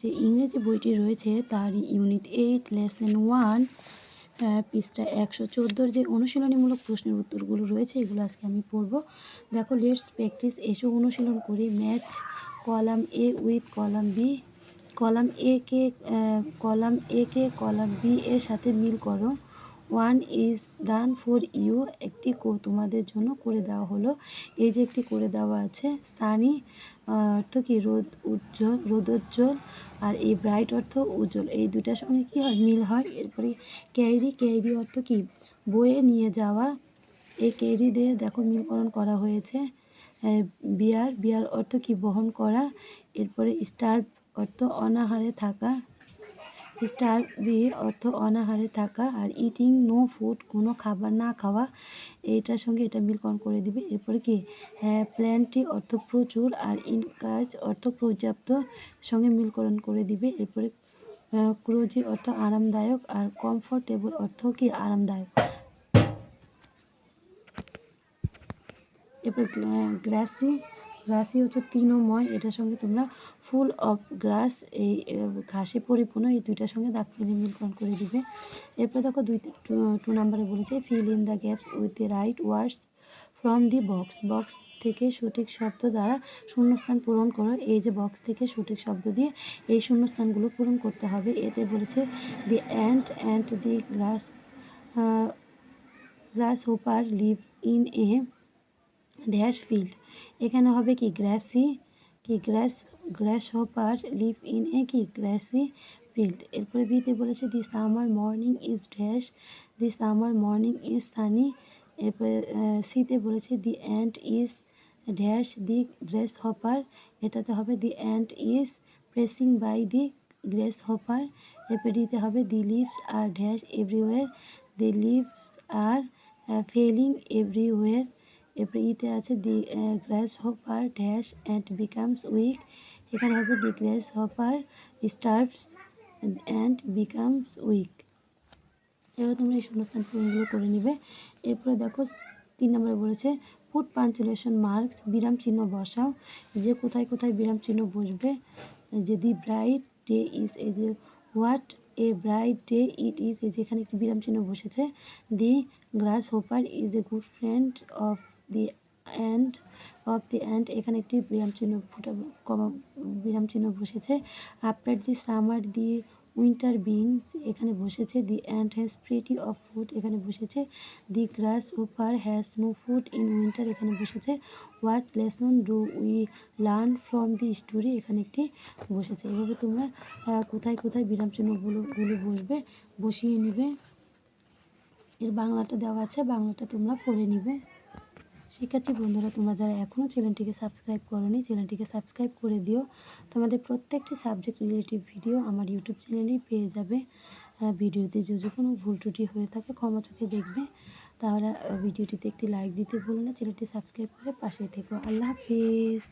যে ইংরেজি বইটি রয়েছে তার ইউনিট এইট লেসেন ওয়ান পৃষ্ঠা একশো চোদ্দোর যে অনুশীলনীমূলক প্রশ্নের উত্তরগুলো রয়েছে, এগুলো আজকে আমি পড়ব। দেখো লেটস প্র্যাকটিস এসো অনুশীলন করি। Match column A with column B column A K column A কে কলাম বি এর সাথে মিল করো। One is done for you একটি তোমাদের জন্য করে দেওয়া হলো। এই যে একটি করে দেওয়া আছে সানি অর্থ কি? রোদ, উজ্জ্বল, রোদোজ্জ্বল আর এই ব্রাইট অর্থ উজ্জ্বল। এই দুটার সঙ্গে কি হয়? মিল হয়। এরপরে ক্যারি ক্যারি অর্থ কি? বয়ে নিয়ে যাওয়া। এই ক্যারি দিয়ে দেখো মিলকরণ করা হয়েছে। বিয়ার বিয়ার অর্থ কি? বহন করা। এরপরে স্টার অর্থ অনাহারে থাকা। স্টার বি অর্থ অনাহারে থাকা আর ইটিং নো ফুড কোনো খাবার না খাওয়া এইটার সঙ্গে এটা মিলকরণ করে দিবে। এরপরে কি? হ্যাঁ প্ল্যান্টি অর্থ প্রচুর আর ইনকাজ অর্থ পর্যাপ্ত সঙ্গে মিলকরণ করে দিবে। এরপরে ক্রোজি অর্থ আরামদায়ক আর কমফোর্টেবল অর্থ কি? আরামদায়ক। এরপর গ্রাসি গ্রাসি হচ্ছে তৃণময় এটার সঙ্গে তোমরা ফুল অফ গ্রাস, এই ঘাসে পরিপূর্ণ এই দুইটার সঙ্গে দাগ ফেলে মিলকরণ করে দিবে। এরপর দেখো দুই, টু নাম্বারে বলেছে fill in the gaps with the right words from the box box থেকে সঠিক শব্দ দ্বারা শূন্যস্থান পূরণ করো। এই যে বক্স থেকে সঠিক শব্দ দিয়ে এই শূন্যস্থানগুলো পূরণ করতে হবে। এতে বলেছে the ant and the grass grasshopper live in a dash field. এখানে হবে কি গ্রাসি, কি grass grasshopper live in a কি গ্রাসি ফিল্ড। এরপরে বিতে বলেছে, the summer morning is dash, the summer morning is sunny. এরপরে সিতে বলেছে, the ant is dash, the grasshopper এটাতে হবে, the ant is pressing by the grasshopper এরপরে দিতে হবে, the leaves are dash everywhere the leaves are falling everywhere এরপরে ইতে আছে the grasshopper dash and becomes weak. এখানে হবে the grasshopper starves and becomes weak. এবার তোমরা এই শূন্যস্থান পূরণগুলো করে নিবে। এরপরে দেখো, তিন নম্বরে বলেছে, ফুট পাঞ্চুলেশন মার্কস, বিরাম চিহ্ন বসাও। যে কোথায় কোথায় বিরাম চিহ্ন বসবে, যে দি ব্রাইট ডে ইজ এই যে, what a bright day it is যেখানে একটি বিরাম চিহ্ন বসেছে, the grasshopper is a good friend of the ant of the ant এখানে একটি বিরাম চিহ্ন ফুটা, কমা, বিরাম চিহ্ন বসেছে। After the summer the winter begins এখানে বসেছে। The ant has pretty of food এখানে বসেছে। The grasshopper has no food in winter এখানে বসেছে। What lesson do we learn from the story এখানে একটি বসেছে। এভাবে তোমরা কোথায় কোথায় বিরাম চিহ্নগুলো, গুলো বসবে, বসিয়ে নিবে। এর বাংলাটা দেওয়া আছে, বাংলাটা তোমরা পড়ে নিবে। শিক্ষার্থী বন্ধুরা, তোমরা যারা এখনও চ্যানেলটিকে সাবস্ক্রাইব করোনি, চ্যানেলটিকে সাবস্ক্রাইব করে দিও। তোমাদের প্রত্যেকটি সাবজেক্ট রিলেটিভ ভিডিও আমার ইউটিউব চ্যানেলেই পেয়ে যাবে। ভিডিওতে যদি কোনো ভুল ত্রুটি হয়ে থাকে ক্ষমা চোখে দেখবে। তাহলে ভিডিওটিতে একটি লাইক দিতে ভুলো না, চ্যানেলটি সাবস্ক্রাইব করে পাশে থেকো। আল্লাহ হাফিজ।